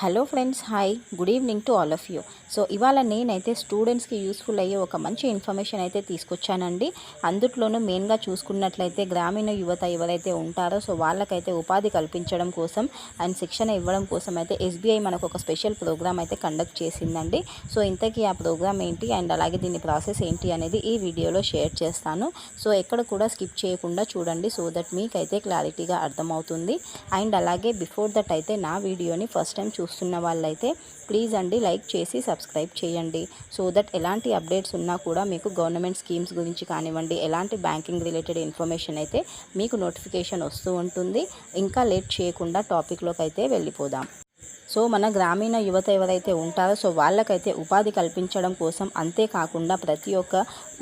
Hello friends hi. Good evening to all of you. So ఇవాళ నేనైతే స్టూడెంట్స్కి useful అయ్యే ఒక మంచి ఇన్ఫర్మేషన్ అయితే తీసుకొచ్చానండి. అందుట్లోనూ మెయిన్గా చూసుకున్నట్లయితే గ్రామీణ యువత ఎవరైతే ఉంటారో సో వాళ్ళకైతే ఉపాధి కల్పించడం కోసం అండ్ శిక్షణ ఇవ్వడం కోసం అయితే ఎస్బీఐ మనకు ఒక స్పెషల్ ప్రోగ్రామ్ అయితే కండక్ట్ చేసిందండి. సో ఇంతకీ ఆ ప్రోగ్రామ్ ఏంటి అండ్ అలాగే దీని ప్రాసెస్ ఏంటి అనేది ఈ వీడియోలో షేర్ చేస్తాను. సో ఎక్కడ కూడా స్కిప్ చేయకుండా చూడండి సో దట్ మీకైతే క్లారిటీగా అర్థమవుతుంది. అండ్ అలాగే బిఫోర్ దట్ అయితే నా వీడియోని ఫస్ట్ టైం చూస్తున్న వాళ్ళైతే ప్లీజ్ అండి లైక్ చేసి సబ్స్క్రైబ్ చేయండి. సో దట్ ఎలాంటి అప్డేట్స్ ఉన్నా కూడా మీకు గవర్నమెంట్ స్కీమ్స్ గురించి కానివ్వండి ఎలాంటి బ్యాంకింగ్ రిలేటెడ్ ఇన్ఫర్మేషన్ అయితే మీకు నోటిఫికేషన్ వస్తూ ఉంటుంది. ఇంకా లేట్ చేయకుండా టాపిక్లోకి అయితే వెళ్ళిపోదాం. సో మన గ్రామీణ యువత ఎవరైతే ఉంటారో సో వాళ్ళకైతే ఉపాధి కల్పించడం కోసం అంతేకాకుండా ప్రతి ఒక్క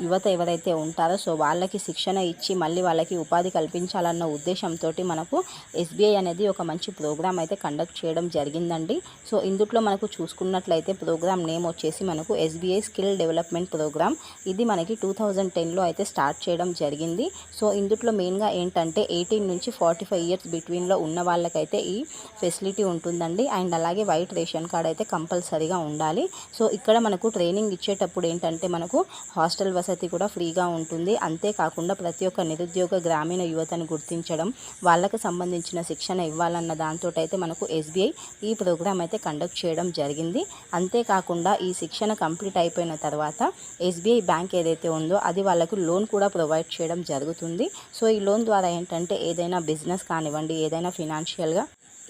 యువత ఎవరైతే ఉంటారో సో వాళ్ళకి శిక్షణ ఇచ్చి మళ్ళీ వాళ్ళకి ఉపాధి కల్పించాలన్న ఉద్దేశంతో మనకు ఎస్బీఐ అనేది ఒక మంచి ప్రోగ్రామ్ అయితే కండక్ట్ చేయడం జరిగిందండి. సో ఇందులో మనకు చూసుకున్నట్లయితే ప్రోగ్రామ్ నేమ్ వచ్చేసి మనకు ఎస్బీఐ స్కిల్ డెవలప్మెంట్ ప్రోగ్రామ్. ఇది మనకి టూ థౌజండ్ టెన్లో అయితే స్టార్ట్ చేయడం జరిగింది. సో ఇందులో మెయిన్గా ఏంటంటే ఎయిటీన్ నుంచి ఫార్టీ ఫైవ్ ఇయర్స్ బిట్వీన్లో ఉన్న వాళ్ళకైతే ఈ ఫెసిలిటీ ఉంటుందండి. అండ్ అలాగే వైట్ రేషన్ కార్డ్ అయితే కంపల్సరీగా ఉండాలి. సో ఇక్కడ మనకు ట్రైనింగ్ ఇచ్చేటప్పుడు ఏంటంటే మనకు హాస్టల్ వసతి కూడా ఫ్రీగా ఉంటుంది. అంతేకాకుండా ప్రతి ఒక్క నిరుద్యోగ గ్రామీణ యువతను గుర్తించడం వాళ్ళకి సంబంధించిన శిక్షణ ఇవ్వాలన్న దాంతో అయితే మనకు ఎస్బీఐ ఈ ప్రోగ్రామ్ అయితే కండక్ట్ చేయడం జరిగింది. అంతేకాకుండా ఈ శిక్షణ కంప్లీట్ అయిపోయిన తర్వాత ఎస్బీఐ బ్యాంక్ ఏదైతే ఉందో అది వాళ్ళకు లోన్ కూడా ప్రొవైడ్ చేయడం జరుగుతుంది. సో ఈ లోన్ ద్వారా ఏంటంటే ఏదైనా బిజినెస్ కానివ్వండి ఏదైనా ఫినాన్షియల్గా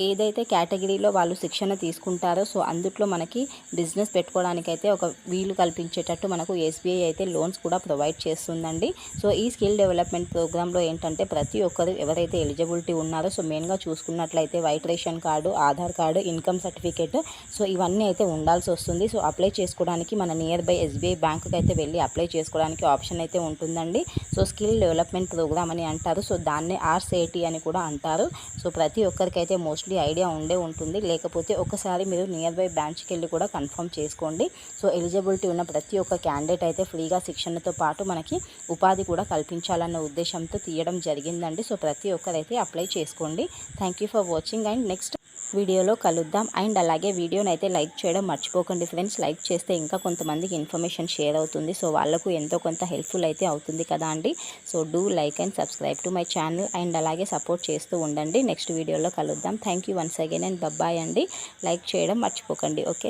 ఏదైతే కేటగిరీలో వాళ్ళు శిక్షణ తీసుకుంటారో సో అందుట్లో మనకి బిజినెస్ పెట్టుకోవడానికైతే ఒక వీలు కల్పించేటట్టు మనకు ఎస్బీఐ అయితే లోన్స్ కూడా ప్రొవైడ్ చేస్తుందండి. సో ఈ స్కిల్ డెవలప్మెంట్ ప్రోగ్రాంలో ఏంటంటే ప్రతి ఒక్కరు ఎవరైతే ఎలిజిబిలిటీ ఉన్నారో సో మెయిన్గా చూసుకున్నట్లయితే white ration card Aadhaar card income certificate so ఇవన్నీ అయితే ఉండాల్సి వస్తుంది. సో అప్లై చేసుకోవడానికి మన నియర్ బై ఎస్బీఐ బ్యాంకుకి అయితే వెళ్ళి అప్లై చేసుకోవడానికి ఆప్షన్ అయితే ఉంటుందండి. సో స్కిల్ డెవలప్మెంట్ ప్రోగ్రామ్ అని అంటారు. సో దాన్ని ఆర్సేటీ అని కూడా అంటారు. సో ప్రతి ఒక్కరికైతే మోస్ట్ మోస్ట్లీ ఐడియా ఉండే ఉంటుంది. లేకపోతే ఒకసారి మీరు నియర్ బై బ్రాంచ్కి వెళ్ళి కూడా కన్ఫర్మ్ చేసుకోండి. సో ఎలిజిబిలిటీ ఉన్న ప్రతి ఒక్క క్యాండిడేట్ అయితే ఫ్రీగా శిక్షణతో పాటు మనకి ఉపాధి కూడా కల్పించాలన్న ఉద్దేశంతో తీయడం జరిగిందండి. సో ప్రతి ఒక్కరైతే అప్లై చేసుకోండి. Thank you for watching and next next వీడియోలో కలుద్దాం. అండ్ అలాగే వీడియోని అయితే లైక్ చేయడం మర్చిపోకండి ఫ్రెండ్స్. లైక్ చేస్తే ఇంకా కొంతమందికి ఇన్ఫర్మేషన్ షేర్ అవుతుంది. సో వాళ్ళకు ఎంతో కొంత హెల్ప్ఫుల్ అయితే అవుతుంది కదా అండి. So do like and subscribe to my channel. And అలాగే సపోర్ట్ చేస్తూ ఉండండి. నెక్స్ట్ వీడియోలో కలుద్దాం. Thank you once again and bye bye అండి. లైక్ చేయడం మర్చిపోకండి. ఓకే?